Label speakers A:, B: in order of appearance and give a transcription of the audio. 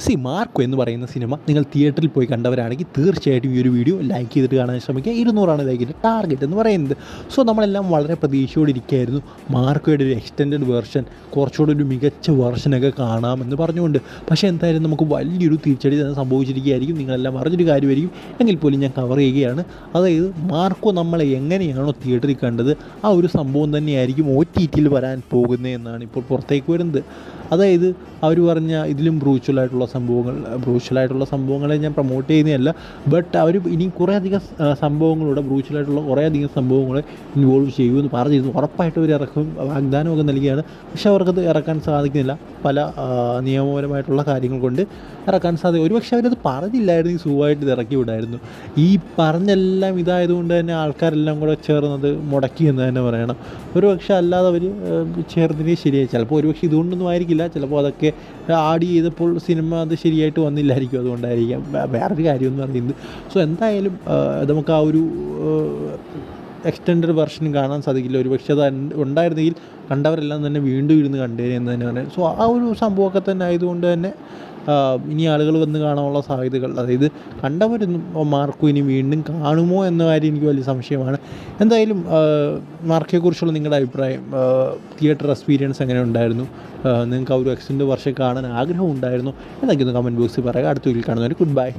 A: C Marco എന്ന് പറയുന്ന cinema നിങ്ങൾ തിയേറ്ററിൽ പോയി കണ്ടവരാണെങ്കിൽ തീർച്ചയായിട്ടും ഈ ഒരു വീഡിയോ ലൈക്ക് ചെയ്തിട്ട് കാണാൻ ശ്രമിക്കുക. ഇരുന്നൂറാണ് ലൈക്കിന്റെ ടാർഗറ്റ് എന്ന് പറയുന്നത്. സോ നമ്മളെല്ലാം വളരെ പ്രതീക്ഷയോടെ ഇരിക്കുകയായിരുന്നു. മാർക്കോയുടെ ഒരു എക്സ്റ്റെൻഡ് വേർഷൻ കുറച്ചുകൂടി ഒരു മികച്ച വേർഷനൊക്കെ കാണാമെന്ന് പറഞ്ഞുകൊണ്ട്. പക്ഷേ എന്തായാലും നമുക്ക് വലിയൊരു തിരിച്ചടി തന്നെ സംഭവിച്ചിരിക്കുകയായിരിക്കും. നിങ്ങളെല്ലാം അറിഞ്ഞൊരു കാര്യമായിരിക്കും. എങ്കിൽ പോലും ഞാൻ കവർ ചെയ്യുകയാണ്. അതായത് മാർക്കോ നമ്മളെ എങ്ങനെയാണോ തിയേറ്ററിൽ കണ്ടത് ആ ഒരു സംഭവം തന്നെയായിരിക്കും ഒ ടി ടിയിൽ വരാൻ പോകുന്നത് എന്നാണ് ഇപ്പോൾ പുറത്തേക്ക് വരുന്നത്. അതായത് അവർ പറഞ്ഞ ഇതിലും ബ്രൂച്വലായിട്ടുള്ള സംഭവങ്ങൾ ബ്രൂച്വലായിട്ടുള്ള സംഭവങ്ങളെ ഞാൻ പ്രൊമോട്ട് ചെയ്യുന്നതല്ല. ബട്ട് അവർ ഇനി കുറേ അധികം ആ, സംഭവങ്ങളുടെ ബ്രൂച്വലായിട്ടുള്ള കുറേ അധികം സംഭവങ്ങൾ ഇൻവോൾവ് ചെയ്യുമെന്ന് പറഞ്ഞിരുന്നു. ഉറപ്പായിട്ടും അവർ ഇറക്കും വാഗ്ദാനമൊക്കെ നൽകിയാണ്. പക്ഷേ അവർക്കത് ഇറക്കാൻ സാധിക്കുന്നില്ല. പല നിയമപരമായിട്ടുള്ള കാര്യങ്ങൾ കൊണ്ട് ഇറക്കാൻ സാധിക്കും. ഒരുപക്ഷെ അവരത് പറഞ്ഞില്ലായിരുന്നു ഈ സുഖമായിട്ട് ഇത് ഇറക്കി വിടായിരുന്നു. ഈ പറഞ്ഞെല്ലാം ഇതായതുകൊണ്ട് തന്നെ ആൾക്കാരെല്ലാം കൂടെ ചേർന്നത് മുടക്കി എന്ന് തന്നെ പറയണം. ഒരുപക്ഷെ അല്ലാതെ അവർ ചേർന്നതിനെ ശരിയായി. ചിലപ്പോൾ ഒരുപക്ഷെ ഇതുകൊണ്ടൊന്നും ആയിരിക്കില്ല. ചിലപ്പോൾ അതൊക്കെ ആഡ് ചെയ്തപ്പോൾ സിനിമ അത് ശരിയായിട്ട് വന്നില്ലായിരിക്കും. അതുകൊണ്ടായിരിക്കാം. വേറൊരു കാര്യം എന്ന് പറയുന്നത്. സോ എന്തായാലും നമുക്ക് ആ ഒരു എക്സ്റ്റൻഡ് വെർഷൻ കാണാൻ സാധിക്കില്ല. ഒരു പക്ഷേ അത് ഉണ്ടായിരുന്നെങ്കിൽ കണ്ടവരെല്ലാം തന്നെ വീണ്ടും ഇരുന്ന് കണ്ടേനെ എന്ന് തന്നെ പറയാം. സോ ആ ഒരു സംഭവമൊക്കെ തന്നെ ആയതുകൊണ്ട് തന്നെ ഇനി ആളുകൾ വന്ന് കാണാനുള്ള സാധ്യതകൾ അതായത് കണ്ടവരൊന്നും മാർക്കു ഇനി വീണ്ടും കാണുമോ എന്ന കാര്യം എനിക്ക് വലിയ സംശയമാണ്. എന്തായാലും മാർക്കിനെക്കുറിച്ചുള്ള നിങ്ങളുടെ അഭിപ്രായം തിയേറ്റർ എക്സ്പീരിയൻസ് എങ്ങനെ ഉണ്ടായിരുന്നു? നിങ്ങൾക്ക് ആ ഒരു എക്സ്റ്റൻഡ് വർഷം കാണാൻ ആഗ്രഹം ഉണ്ടായിരുന്നു? എന്നൊക്കെ ഒന്ന് കമന്റ് ബോക്സിൽ പറയുക. അടുത്ത വീട്ടിൽ കാണുന്നവർ ഗുഡ് ബൈ